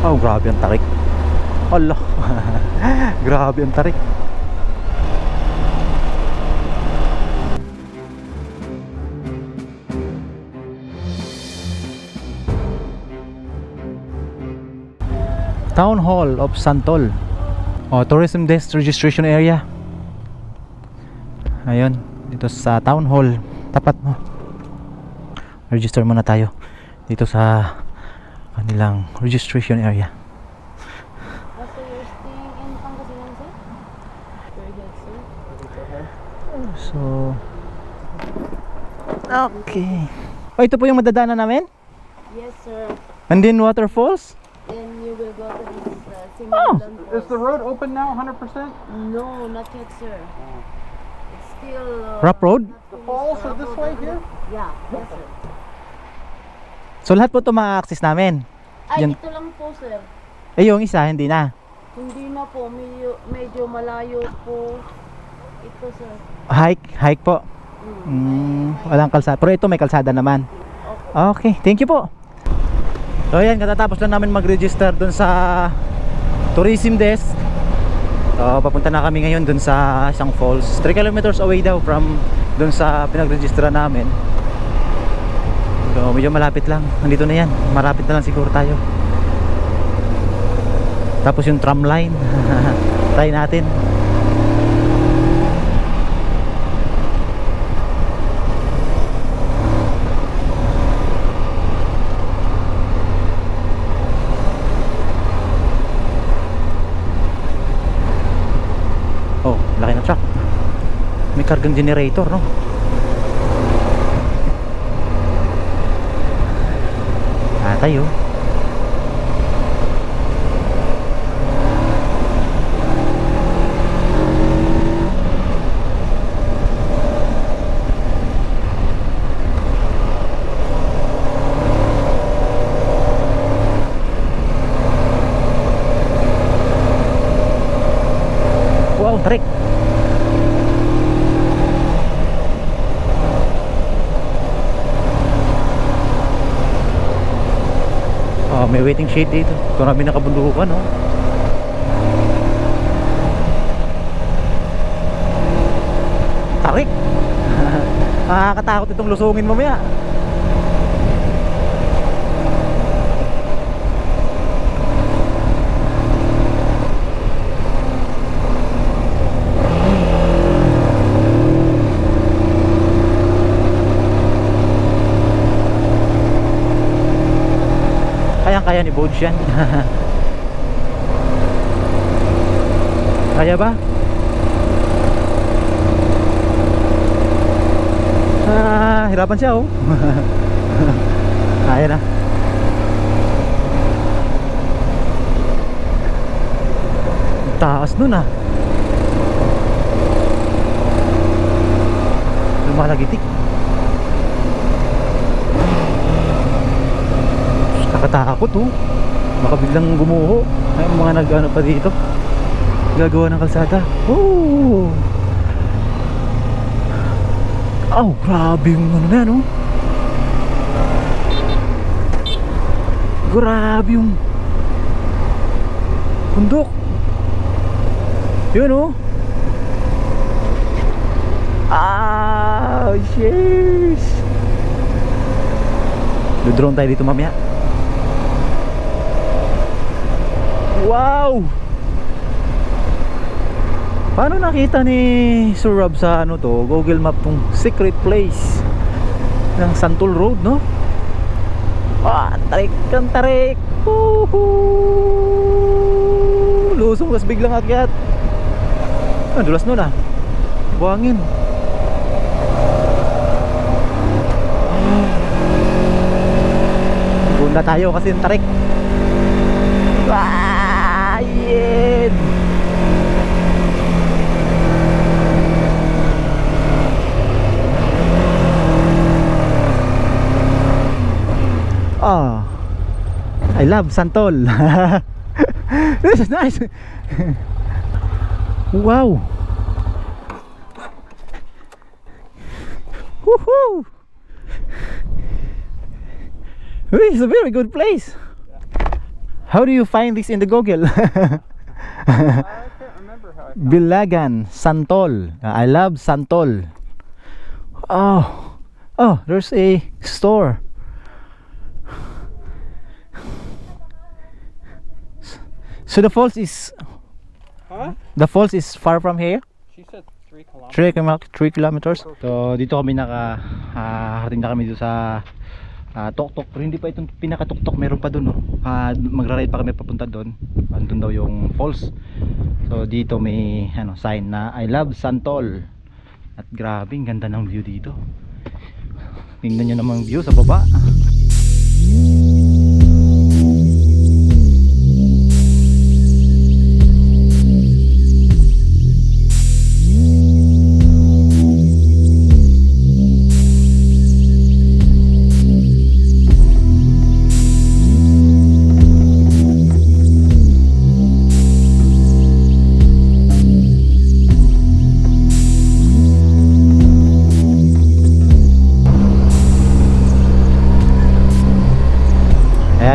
Oh, grabe ang tarik. Allah. grabe ang tarik. Town Hall of Santol. Oh, tourism desk registration area. Ayun, dito sa Town Hall, tapat mo. Register muna tayo dito sa kanilang registration area. Also, you're staying in Pangasinan, sir? Very good, sir. So Okay. Oh, ito po yung madadaanan namin? Yes, sir. And then waterfalls? Then you will go to this uh, Oh, Similan Is the road open now 100%? No, not yet, sir. It's still... Uh, Rough road? The falls are this road, way here? Yeah, yes, sir. So lahat po ito ma-access namin. Ay, Yan. ito lang po, sir. Eh yung isa, hindi na. Hindi na po, medyo, medyo malayo po. Ito, sir. Hike, hike po. Mm. Mm, walang kalsada. Pero ito may kalsada naman. Okay, thank you po. So ayan, katatapos lang namin mag-register dun sa tourism desk. So, papunta na kami ngayon dun sa isang falls. 3 kilometers away daw from dun sa pinag-registra namin. So medyo malapit lang. Nandito na yan. Malapit na lang siguro tayo. Tapos yung tram line. Try natin. Oh, laki ng truck. May kargang generator, no? Tayo. Waiting shade dito. Marami nakabundukan, no? Tarik! Nakakatakot itong lusungin mamaya. Kayang-kaya ni Bodge yan. Kaya ba? Ah, hirapan siya oh. Kaya na. Taas nun ah. Lumalagitik. Kakatakot oh. Baka biglang gumuho. Ay, mga nag ano pa dito. Gagawa ng kalsada. Oh. Oh, grabe yung ano na yan oh. Grabe yung bundok. Yun oh. Ah, sheesh. Dudrone tayo dito mamaya. Wow! Paano nakita ni Sir Rob sa ano to, Google Map tong secret place ng Santol Road, no? Ah, tarik, ang tarik! Woohoo! Lusong, tas biglang akyat. Ah, dulas nun ah. Buhangin. Bunda tayo kasi tarik. Ah, yen! Ah, I love Santol. this is nice. wow. Woohoo! This is a very good place. How do you find this in the Google? Bilagan, Santol. Uh, I love Santol. Oh, oh, there's a store. So the falls is Huh? the falls is far from here. She said three kilometers. 3 km 3 kilometers. So dito kami naka harating na kami dito sa ah, Tok-Tok pero hindi pa itong pinaka Tok-Tok meron pa doon no. Ah, magra-ride pa kami papunta doon. Andun daw yung falls. So dito may ano sign na I love Santol. At grabe, ganda ng view dito. Tingnan niyo naman ang view sa baba.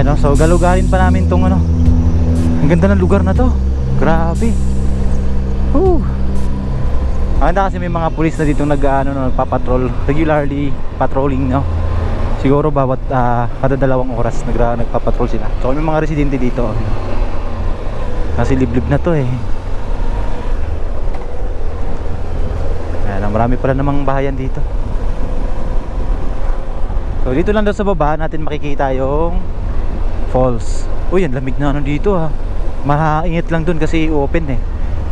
Ayan so galugarin pa namin tong ano. Ang ganda ng lugar na to. Grabe. Woo. Maganda kasi may mga pulis na dito nag ano, no, nagpapatrol, regularly patrolling no. Siguro bawat ah, kada dalawang oras nagra nagpapatrol sila. So may mga residente dito. Kasi liblib na to eh. Ayan, marami pala namang bahayan dito. So dito lang daw sa baba natin makikita yung falls. Uy, ang lamig na ano dito ha. Mahaingit lang dun kasi open eh.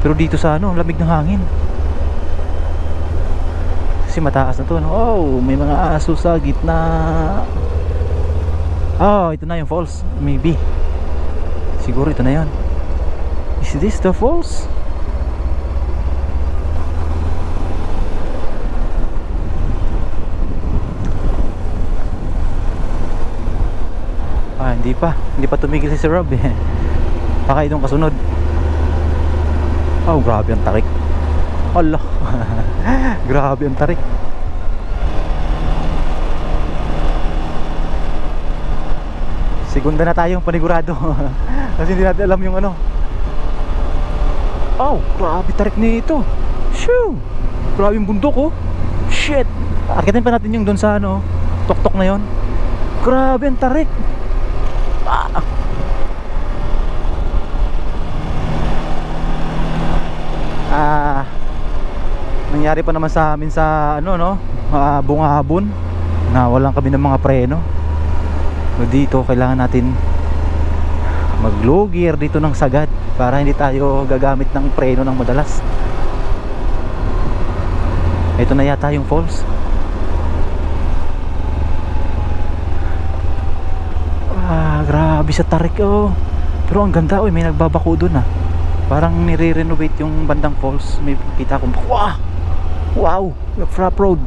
Pero dito sa ano, lamig ng hangin. Kasi mataas na to. No? Oh, may mga aso sa gitna. Oh, ito na yung falls. Maybe. Siguro ito na yon. Is this the falls? Ah, hindi pa. Hindi pa tumigil si Sir Rob eh. Baka itong kasunod. Oh, grabe ang tarik. Allah. grabe ang tarik. Segunda na tayong panigurado. Kasi hindi natin alam yung ano. Oh, grabe tarik nito. Shoo! Grabe yung bundok oh. Shit! Akitin pa natin yung doon sa ano, tuktok na yon. Grabe ang tarik. Nangyari pa naman sa amin sa ano no, ah, bungabon na walang kami ng mga preno. So dito kailangan natin mag low gear dito ng sagad para hindi tayo gagamit ng preno ng madalas. Ito na yata yung falls. Ah, grabe sa tarik oh. Pero ang ganda oh, may nagbabako doon ah. Parang nire-renovate yung bandang falls. May kita akong wow! Wow! The Frap Road.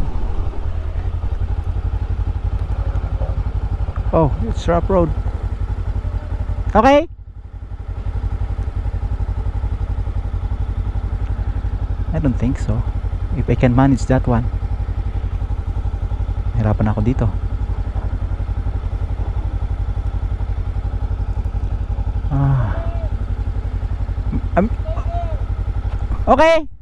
Oh, it's Frap Road. Okay. I don't think so. If I can manage that one. Hirapan ako dito. Ah. Um, okay.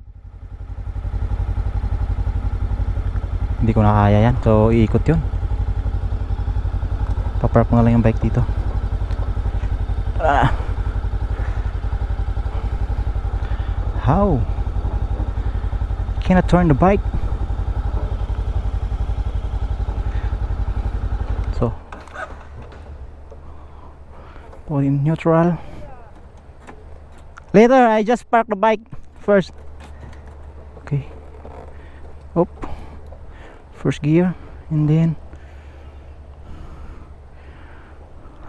Hindi ko na kaya yan. So, iikot yun. Papark mo na lang yung bike dito. Ah. How? Can I turn the bike? So, put in neutral. Later, I just park the bike first. Okay. Up. First gear. And then.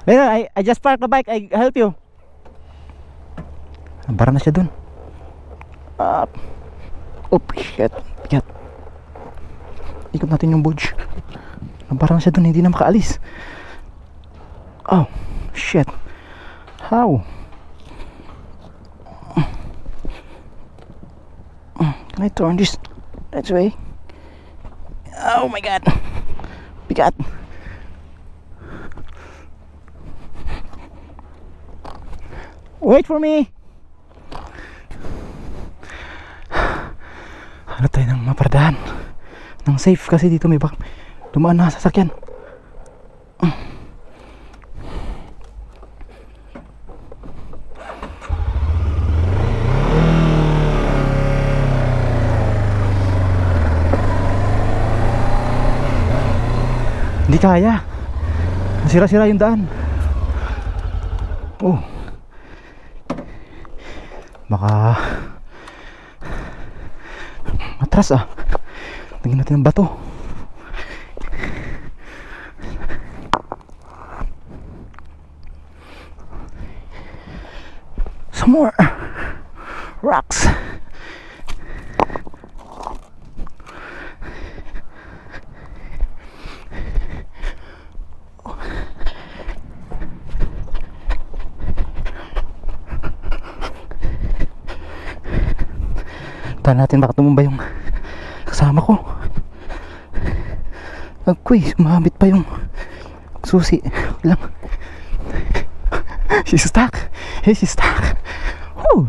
Later, I, I just park the bike. I help you. Bara na siya dun. Up. Up. Shit. Piat. Ikot natin yung budge. Bara na siya dun. Hindi na makaalis. Oh. Shit. How? Can I turn this that way? Oh my god. Bigat. Wait for me! Hanap tayo ng mapardahan. Ng safe kasi dito may bak dumaan na sasakyan. Hindi kaya. Sira-sira yung daan. Oh. Baka matras ah. Tingnan natin ang bato. Some more Tahan natin baka tumumba yung kasama ko. Agkoy, sumabit pa yung susi. Lang. She's stuck. She's stuck. Woo!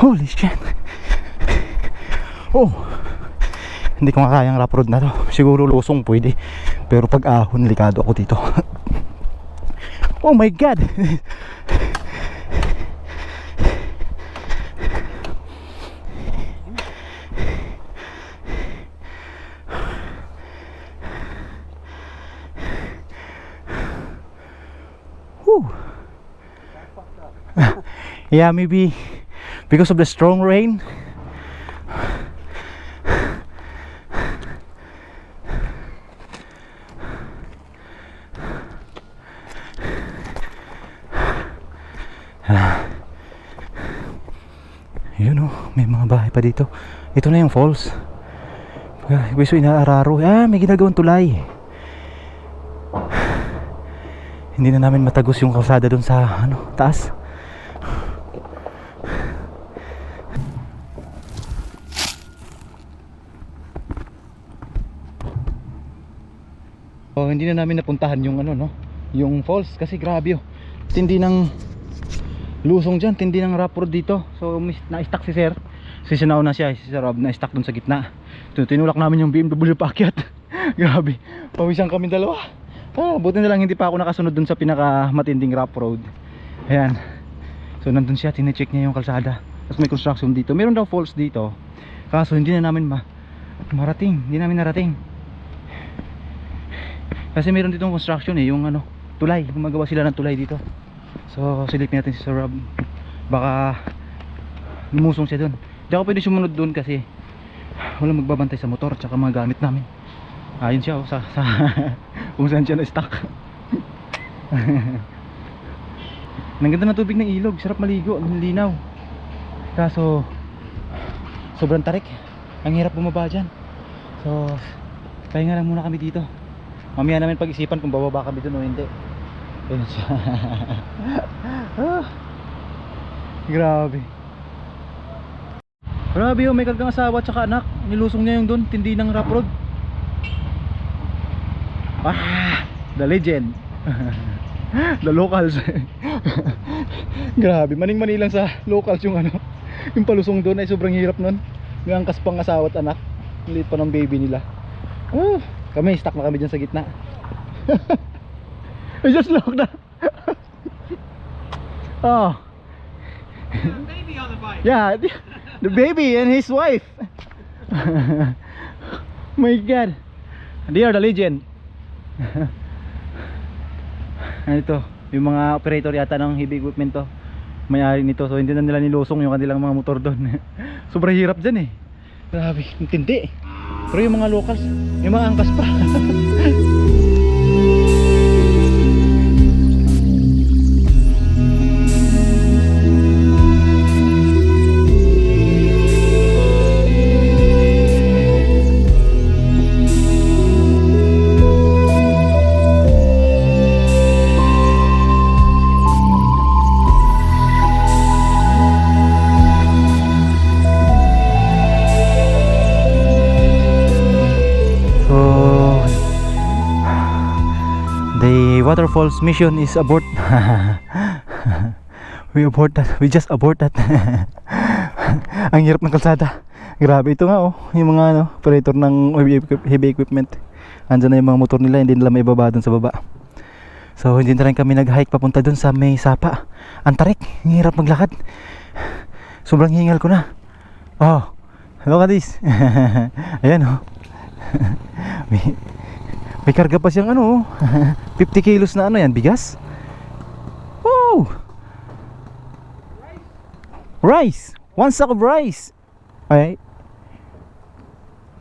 Holy shit. Oh. Hindi ko makakayang rap road na to. Siguro lusong pwede. Pero pag ahon, likado ako dito. oh my god. Whew. yeah, maybe because of the strong rain. Yun oh, may mga bahay pa dito. Ito na yung falls. Gusto inaararo. Ah, may ginagawang tulay. Hindi na namin matagos yung kalsada doon sa ano, taas. Oh, hindi na namin napuntahan yung ano no, yung falls kasi grabe oh. Tindi ng lusong diyan, tindi ng rapor dito. So na-stuck si Sir. Si Sinaw na siya, si Sir Rob na-stuck doon sa gitna. Tinulak namin yung BMW paakyat. grabe. Pawisan kami dalawa. Ah, buti na lang hindi pa ako nakasunod dun sa pinaka matinding rough road. Ayan. So nandun siya, tine-check niya yung kalsada. Tapos may construction dito. Meron daw falls dito. Kaso hindi na namin ma marating. Hindi namin narating. Kasi meron ditong construction eh, yung ano, tulay. Gumagawa sila ng tulay dito. So silip natin si Sir Rob. Baka lumusong siya dun. Hindi ako pwede sumunod dun kasi wala magbabantay sa motor tsaka mga gamit namin. Ayun siya oh, sa, sa kung saan siya na-stuck. Ang ganda ng tubig ng ilog, sarap maligo, linaw. Kaso sobrang tarik. Ang hirap bumaba diyan. So pahinga lang muna kami dito. Mamaya namin pag-isipan kung bababa kami doon o hindi. Ayun siya. ah, grabe. Grabe oh, may kagang asawa at saka anak. Nilusong niya yung doon, tindi ng rap road. Ah, the legend. the locals. Grabe, maning-mani lang sa locals yung ano. Yung palusong doon ay sobrang hirap nun. Yung angkas pang asawa at anak. Liit pa ng baby nila. Ah, kami, stuck na kami dyan sa gitna. I just look na. oh. baby on the bike. Yeah, the, the baby and his wife. My God. They are the legend. ano ito? Yung mga operator yata ng heavy equipment to. May-ari nito. So hindi na nila nilusong yung kanilang mga motor doon. Sobrang hirap dyan eh. Grabe, ang tindi. Pero yung mga locals, yung mga angkas pa. the waterfalls mission is abort. We abort that. We just abort that. Ang hirap ng kalsada. Grabe ito nga oh. Yung mga ano, operator ng heavy, equip- heavy equipment. Andyan na yung mga motor nila, hindi nila may dun sa baba. So hindi na rin kami nag-hike papunta dun sa may sapa. Ang tarik, ang hirap maglakad. Sobrang hingal ko na. Oh, hello Kadis. Ayan oh. May, karga pa siyang ano oh. 50 kilos na ano yan, bigas. Woo! Rice! One sack of rice! Ay,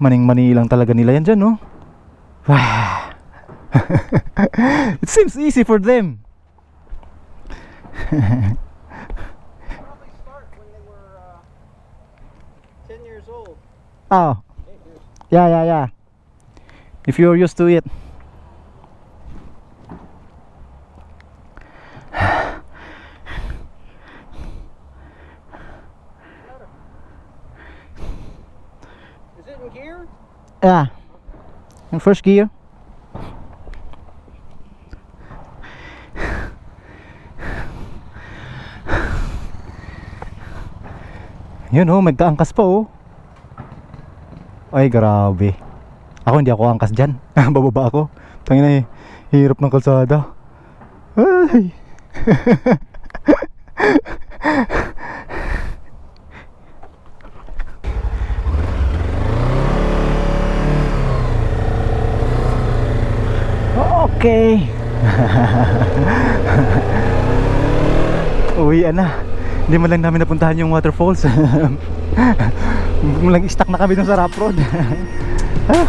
maning-mani lang talaga nila yan dyan, no? It seems easy for them. Were uh, 10 years old. Oh. Yeah, yeah, yeah. If you're used to it. Is it in gear? Yeah. In first gear. Yun oh, magkaangkas pa oh. Ay, grabe. Ako hindi ako angkas dyan. Bababa ako. Tangin na eh. Hirap ng kalsada. Ay. Okay. Uwian na. Hindi man lang namin napuntahan yung waterfalls. Mulang stuck na kami dun sa rough road. Ah.